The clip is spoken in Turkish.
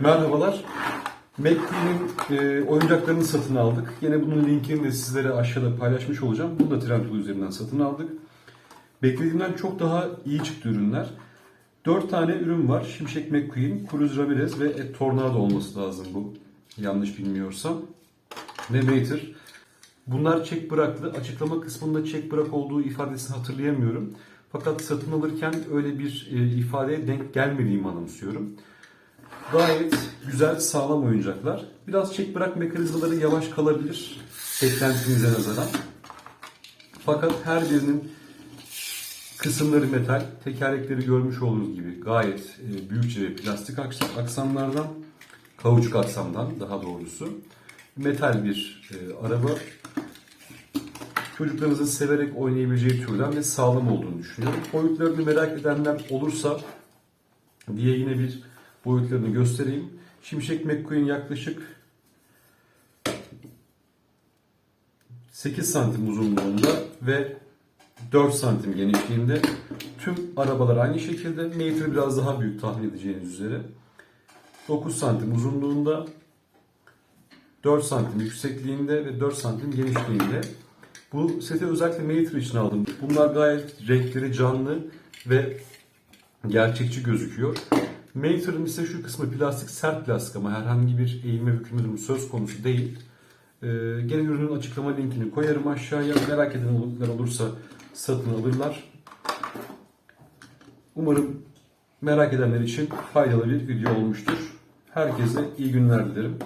Merhabalar. McQueen'in e, oyuncaklarını satın aldık. Yine bunun linkini de sizlere aşağıda paylaşmış olacağım. Bunu da Trendyol üzerinden satın aldık. Beklediğimden çok daha iyi çıktı ürünler. 4 tane ürün var. Şimşek McQueen, Cruz Ramirez ve et Tornado olması lazım bu. Yanlış bilmiyorsam. Ve Mater. Bunlar çek bıraklı. Açıklama kısmında çek bırak olduğu ifadesini hatırlayamıyorum. Fakat satın alırken öyle bir e, ifadeye denk gelmediğimi anımsıyorum. Gayet güzel, sağlam oyuncaklar. Biraz çek bırak mekanizmaları yavaş kalabilir beklentimize nazaran. Fakat her birinin kısımları metal, tekerlekleri görmüş olduğunuz gibi gayet e, büyükçe ve plastik aks- aksamlardan, kauçuk aksamdan daha doğrusu. Metal bir e, araba. Çocuklarınızın severek oynayabileceği türden ve sağlam olduğunu düşünüyorum. Boyutlarını merak edenler olursa diye yine bir boyutlarını göstereyim. Şimşek McQueen yaklaşık 8 santim uzunluğunda ve 4 santim genişliğinde. Tüm arabalar aynı şekilde. Mater biraz daha büyük tahmin edeceğiniz üzere. 9 santim uzunluğunda, 4 santim yüksekliğinde ve 4 santim genişliğinde. Bu seti özellikle Mater için aldım. Bunlar gayet renkleri canlı ve gerçekçi gözüküyor. Mater'ın ise şu kısmı plastik, sert plastik ama herhangi bir eğilme bükülme durumu söz konusu değil. Ee, gene ürünün açıklama linkini koyarım aşağıya. Merak edenler olursa satın alırlar. Umarım merak edenler için faydalı bir video olmuştur. Herkese iyi günler dilerim.